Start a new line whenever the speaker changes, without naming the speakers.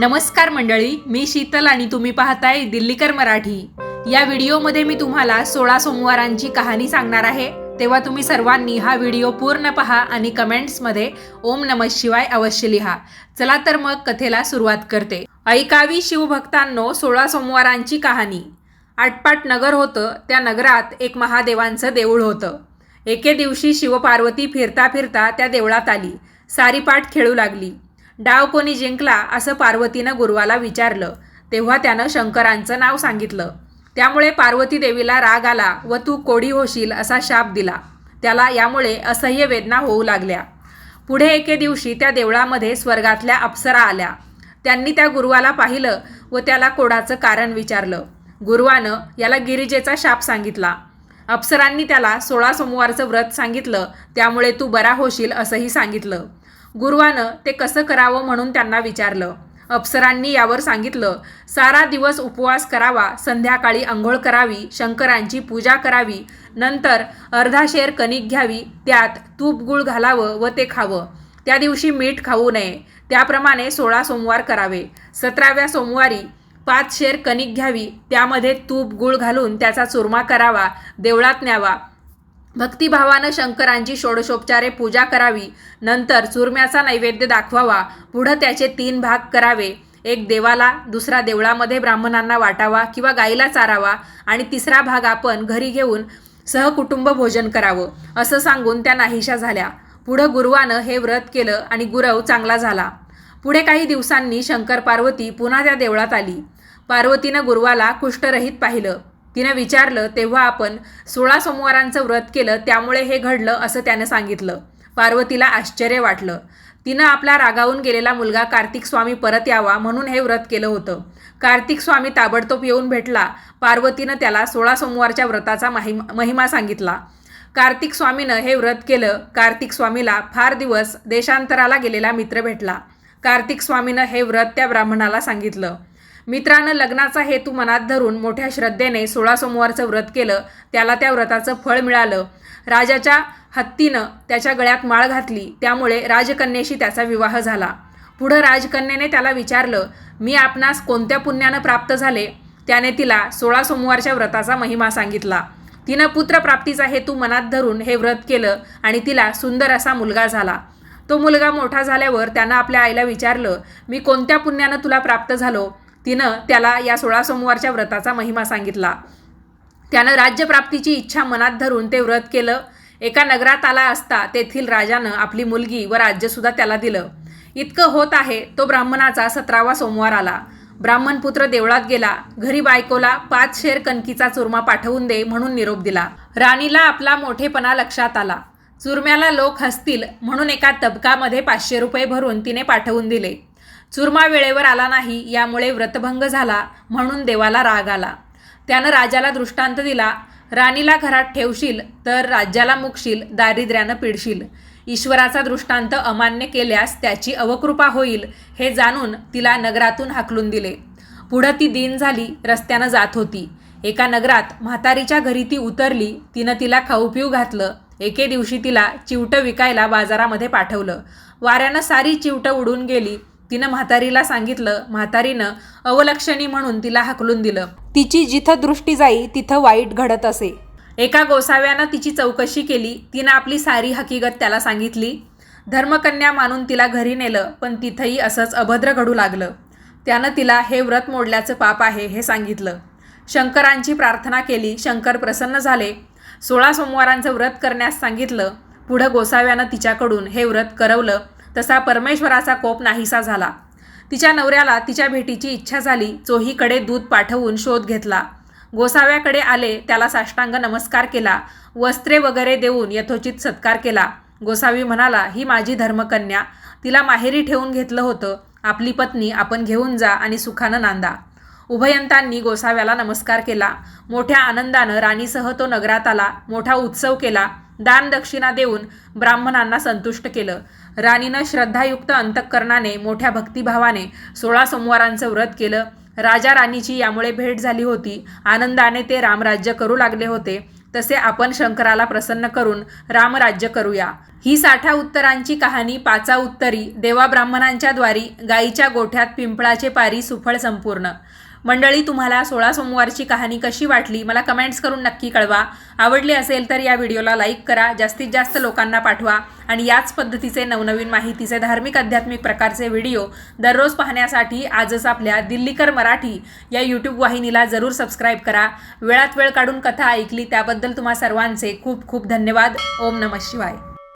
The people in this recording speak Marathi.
नमस्कार मंडळी मी शीतल आणि तुम्ही पाहताय दिल्लीकर मराठी. या व्हिडिओमध्ये मी तुम्हाला सोळा सोमवारांची कहाणी सांगणार आहे. तेव्हा तुम्ही सर्वांनी हा व्हिडिओ पूर्ण पहा आणि कमेंट्समध्ये ओम नम शिवाय अवश्य लिहा. चला तर मग कथेला सुरुवात करते. ऐकावी शिवभक्तांनो सोळा सोमवारांची कहाणी. आटपाट नगर होतं त्या नगरात एक महादेवांचं देऊळ होतं. एके दिवशी शिवपार्वती फिरता फिरता त्या देवळात आली. सारी पाठ खेळू लागली. डाव कोणी जिंकला असं पार्वतीनं गुरुवाला विचारलं. तेव्हा त्यानं शंकरांचं नाव सांगितलं. त्यामुळे पार्वती देवीला राग आला व तू कोडी होशील असा शाप दिला. त्याला यामुळे असह्य वेदना होऊ लागल्या. पुढे एके दिवशी त्या देवळामध्ये स्वर्गातल्या अप्सरा आल्या. त्यांनी त्या गुरुवाला पाहिलं व त्याला कोडाचं कारण विचारलं. गुरुवानं याला गिरिजेचा शाप सांगितला. अप्सरांनी त्याला सोळा सोमवारचं व्रत सांगितलं. त्यामुळे तू बरा होशील असंही सांगितलं. गुरुवानं ते कसं करावं म्हणून त्यांना विचारलं. अप्सरांनी यावर सांगितलं सारा दिवस उपवास करावा संध्याकाळी आंघोळ करावी शंकरांची पूजा करावी नंतर अर्धा शेर कणिक घ्यावी त्यात तूप गुळ घालावं व ते खावं. त्या दिवशी मीठ खाऊ नये. त्याप्रमाणे सोळा सोमवार करावे. सतराव्या सोमवारी पाच शेर कणिक घ्यावी. त्यामध्ये तूप गुळ घालून त्याचा चुरमा करावा देवळात न्यावा. भक्तिभावानं शंकरांची षोडशोपचारे पूजा करावी. नंतर चुरम्याचा नैवेद्य दाखवावा. पुढं त्याचे तीन भाग करावे. एक देवाला दुसरा देवळामध्ये ब्राह्मणांना वाटावा किंवा गाईला चारावा आणि तिसरा भाग आपण घरी घेऊन सहकुटुंब भोजन करावं असं सांगून त्या नाहीशा झाल्या. पुढं गुरुवानं हे व्रत केलं आणि गुरव चांगला झाला. पुढे काही दिवसांनी शंकर पार्वती पुन्हा त्या देवळात आली. पार्वतीनं गुरुवाला कुष्ठरहित पाहिलं. तिनं विचारलं तेव्हा आपण सोळा सोमवारांचं व्रत केलं त्यामुळे हे घडलं असं त्यानं सांगितलं. पार्वतीला आश्चर्य वाटलं. तिनं आपला रागावून गेलेला मुलगा कार्तिक स्वामी परत यावा म्हणून हे व्रत केलं होतं. कार्तिक स्वामी ताबडतोब येऊन भेटला. पार्वतीनं त्याला सोळा सोमवारच्या व्रताचा महिमा महिमा सांगितला. कार्तिक स्वामीनं हे व्रत केलं. कार्तिक स्वामीला फार दिवस देशांतराला गेलेला मित्र भेटला. कार्तिक स्वामीनं हे व्रत त्या ब्राह्मणाला सांगितलं. मित्रानं लग्नाचा हेतू मनात धरून मोठ्या श्रद्धेने सोळा सोमवारचं व्रत केलं. त्याला त्या व्रताचं फळ मिळालं. राजाच्या हत्तीनं त्याच्या गळ्यात माळ घातली. त्यामुळे राजकन्येशी त्याचा विवाह झाला. पुढं राजकन्येने त्याला विचारलं मी आपणास कोणत्या पुण्यानं प्राप्त झाले? त्याने तिला सोळा सोमवारच्या व्रताचा महिमा सांगितला. तिनं पुत्रप्राप्तीचा हेतू मनात धरून हे व्रत केलं आणि तिला सुंदर असा मुलगा झाला. तो मुलगा मोठा झाल्यावर त्यानं आपल्या आईला विचारलं मी कोणत्या पुण्यानं तुला प्राप्त झालो? तिनं त्याला या सोळा सोमवारच्या व्रताचा महिमा सांगितला. त्यानं राज्यप्राप्तीची इच्छा मनात धरून ते व्रत केलं. एका नगरात आला असता तेथील राजानं आपली मुलगी व राज्यसुद्धा त्याला दिलं. इतकं होत आहे तो ब्राह्मणाचा सतरावा सोमवार आला. ब्राह्मणपुत्र देवळात गेला. घरी बायकोला पाच शेर कणकीचा चुरमा पाठवून दे म्हणून निरोप दिला. राणीला आपला मोठेपणा लक्षात आला. चुरम्याला लोक हसतील म्हणून एका तबकामध्ये पाचशे रुपये भरून तिने पाठवून दिले. चुरमा वेळेवर आला नाही यामुळे व्रतभंग झाला म्हणून देवाला राग आला. त्यानं राजाला दृष्टांत दिला राणीला घरात ठेवशील तर राज्याला मुकशील दारिद्र्यानं पिडशील. ईश्वराचा दृष्टांत अमान्य केल्यास त्याची अवकृपा होईल हे जाणून तिला नगरातून हाकलून दिले. पुढं ती दिन झाली रस्त्यानं जात होती. एका नगरात म्हातारीच्या घरी ती उतरली तिनं तिला खाऊ पिऊ घातलं. एके दिवशी तिला चिवटं विकायला बाजारामध्ये पाठवलं. वाऱ्यानं सारी चिवटं उडून गेली. तिनं म्हातारीला सांगितलं म्हातारीनं अवलक्षणी म्हणून तिला हाकलून दिलं. तिची जिथं दृष्टी जाई तिथं वाईट घडत असे. एका गोसाव्यानं तिची चौकशी केली तिनं आपली सारी हकीकत त्याला सांगितली धर्मकन्या मानून तिला घरी नेलं पण तिथंही असंच अभद्र घडू लागलं. त्यानं तिला हे व्रत मोडल्याचं पाप आहे हे सांगितलं. शंकरांची प्रार्थना केली शंकर प्रसन्न झाले. सोळा सोमवारांचं व्रत करण्यास सांगितलं. पुढं गोसाव्यानं तिच्याकडून हे व्रत करवलं. तसा परमेश्वराचा कोप नाहीसा झाला. तिच्या नवऱ्याला तिच्या भेटीची इच्छा झाली चोहीकडे दूध पाठवून शोध घेतला. गोसाव्याकडे आले त्याला साष्टांग नमस्कार केला वस्त्रे वगैरे देऊन यथोचित सत्कार केला. गोसावी म्हणाला ही माझी धर्मकन्या. तिला माहेरी ठेवून घेतलं होतं. आपली पत्नी आपण घेऊन जा आणि सुखानं नांदा. उभयंतांनी गोसाव्याला नमस्कार केला. मोठ्या आनंदानं राणीसह तो नगरात आला. मोठा उत्सव केला. दान दक्षिणा देऊन ब्राह्मणांना संतुष्ट केलं. राणीनं श्रद्धायुक्त अंतःकरणाने मोठ्या भक्तिभावाने सोळा सोमवारांचं व्रत केलं. राजा राणीची यामुळे भेट झाली होती. आनंदाने ते रामराज्य करू लागले होते. तसे आपण शंकराला प्रसन्न करून रामराज्य करूया. ही साठा उत्तरांची कहाणी पाचा उत्तरी देवा ब्राह्मणांच्या द्वारी गायीच्या गोठ्यात पिंपळाचे पारी सुफळ संपूर्ण. मंडळी तुम्हाला सोळा सोमवारची कहाणी कशी वाटली? मला कमेंट्स करून नक्की कळवा. आवडली असेल तर या व्हिडिओला लाईक करा जास्तीत जास्त लोकांना पाठवा आणि याच पद्धतीचे नवनवीन माहितीचे धार्मिक आध्यात्मिक प्रकारचे व्हिडिओ दररोज पाहण्यासाठी आजच आपल्या दिल्लीकर मराठी या यूट्यूब वाहिनीला जरूर सबस्क्राईब करा. वेळात वेळ काढून कथा ऐकली त्याबद्दल तुम्हा सर्वांचे खूप खूप धन्यवाद. ओम नमः शिवाय.